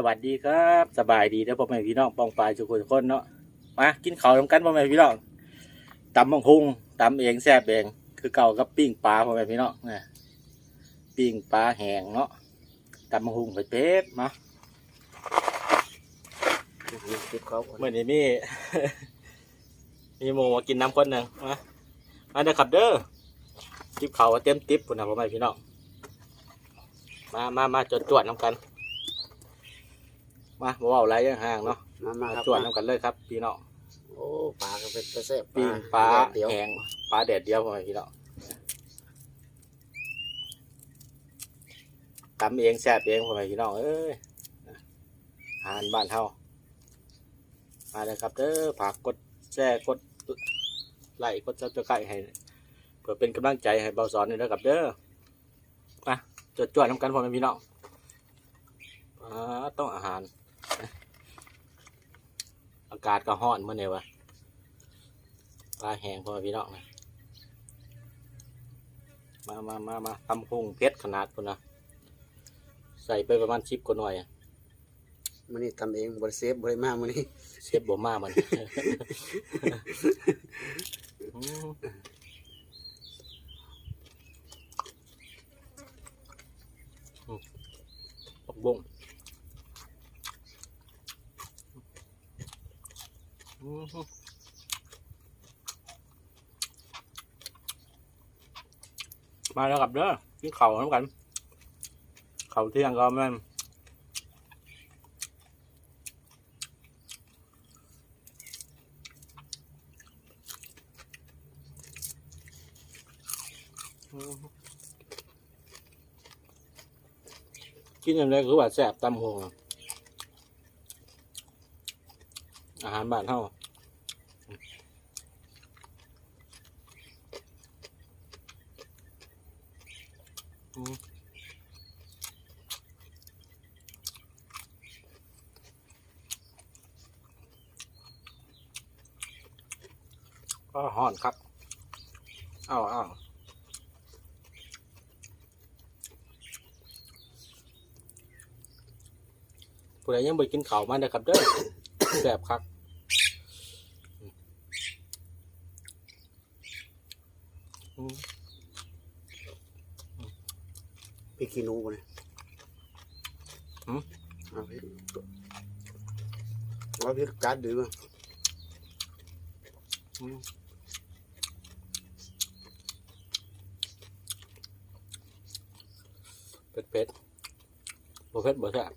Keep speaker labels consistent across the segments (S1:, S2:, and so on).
S1: สวัสดีครับสบายดีนะพ่อแม่พี่น้องปองปลายทุกคนทุกคนเนาะมากินข้าวทำกันพ่อแม่พี่น้องตำบังพุงตำเองแซ่บเองคือเก่ากับปิ้งปลาพ่อแม่พี่น้องนะปิ้งปลาแห้งเนาะตำบังพุงเผ็ดๆมา
S2: เขาก่อน
S1: เมื่อนี้มีมีหมูมากินน้ำคนหนึ่งมามาเด้อครับเด้อจิบข้าเต็มติ๊บพุ่นนะพ่อแม่พี่น้องมามามาจดจวดน้ำกัน มาบ่เว้าไรยังห่างเนาะ
S2: มามา
S1: มา
S2: ครับ
S1: จวดน้ำกันเลยครับ พี่น้อง
S2: โอ้ปลาก็เป็นตะแซ่บ
S1: ปิ้งปลา
S2: เดี๋ยว
S1: แห้งปลาแดดเดียวพ่อแม่พี่น้องตำเองแซ่บเองพ่อแม่พี่น้องเอ้ยอาหารบ้านเฮามาเลยครับเด้อฝากกดแชร์กดไลค์กดซับสไครต์ให้เพื่อเป็นกำลังใจให้เบาสอนนี่นะครับเด้อมาจดจวดน้ำกันพ่อแม่พี่น้องอ่าต้องอาหารอากาศก็ร้อนเมื่อเนี่ยวะปลาแห้งพ่อแม่พี่น้องนะมามามามาทำพุงเพชรขนาดพุ่นนะใส่ไปประมาณชิปกว่าหน่อยอะ
S2: มันนี่ทำเองบริเซฟบริมามันนี่
S1: เชฟบ่มามันอืมอืมผักบุ้ง มาแล้วกับเด้อกินข้าวน้ำกัน เข้าเที่ยงก็แม่นกินอย่างไรคือว่าแซ่บตำหงออาหารบ้านเท่า อืมก็ห่อนครับ เอาเอาผู้ใดยังไปกินข้าวมาเด้อครับเด้อแซ่บครับอืม
S2: พริกขี้หนูบ่เนี่ยเอาพริกเอาพริกกัดดื้อ
S1: อืมเผ็ดเผ็ดบ่เผ็ดบ่แซ่บ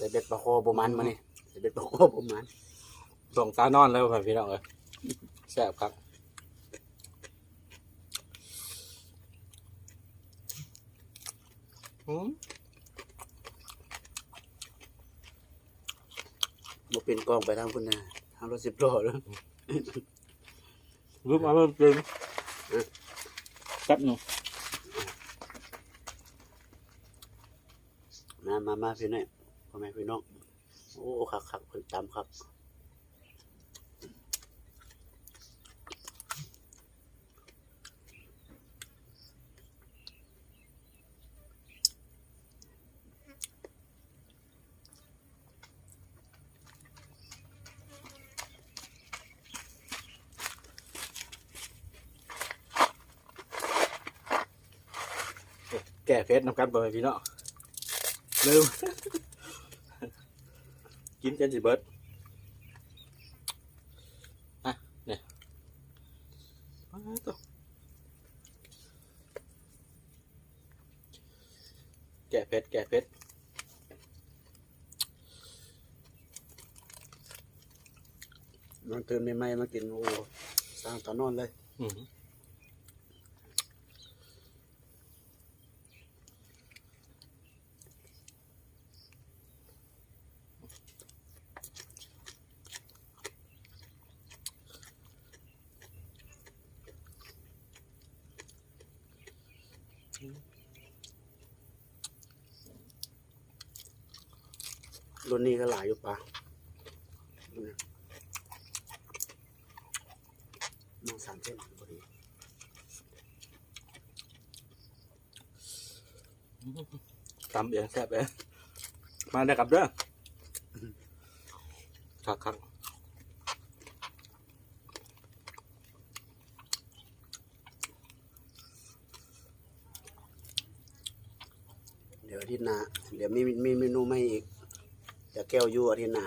S2: ใส่เบ็ดปลาโคบมันมานี่ใส่เบ็ดปลาโคบมัน
S1: ส่งตานอนแล้วพ่อพี่น้องเอ้ยแซ่บครับอืม
S2: บ่เป็นกองไปทางคุณนะทางรถสิบล้อแล้ว
S1: รูปมาเพิ่มเติมแซ่บหนู
S2: มามามาพี่น้อง พ่อแม่พี่น้อง โอ้คักคักคนตำคัก
S1: แก่เฟสน้ำกันพ่พี่น้องลืม กินกันสิเบิร์ดอะเนี่ยมาต่อแก่เพชรแก่เพชร
S2: มันตื่นใหม่ๆมากินโอ้สร้างตอนนอนเลย
S1: อืม
S2: รุ่นนี้ก็หลายอยู่ปะมองสามเส้นพอดี
S1: ตำเองแซ่บเองมาได้กับเด้อคักคัก
S2: เดี๋ยวอาทิตย์หน้าเดี๋ยวมีมีเมนูใหม่อีกเดี๋ยวแก้วยู่อาทิตย์หน้า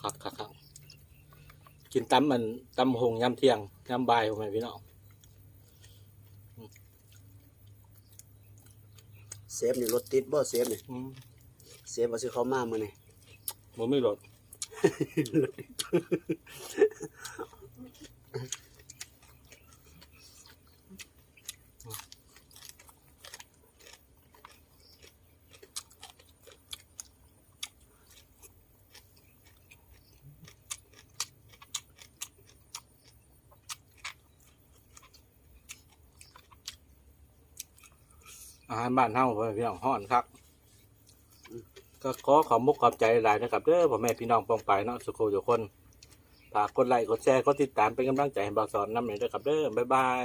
S1: คักคักคักกินตำมันตำหงยำเที่ยงยำบ่ายผมไหมพี่น้อง
S2: เซฟนี่รถติดบ่เซฟนี่
S1: อืม
S2: เซฟว่าสิเขามามื้อนี่
S1: บ่มีรถ อาหารบ้านเฮาพ่อแม่พี่น้องห้อนครับ ก็ขอขอบมุกขอบใจหลายนะครับเด้อพ่อแม่พี่น้องปองไปเนาะสุโขทุกคนฝากกดไลค์กดแชร์กดติดตามเป็นกำลังใจให้บ่าวสอนนำหน่อยเด้อครับเด้อบ๊ายบาย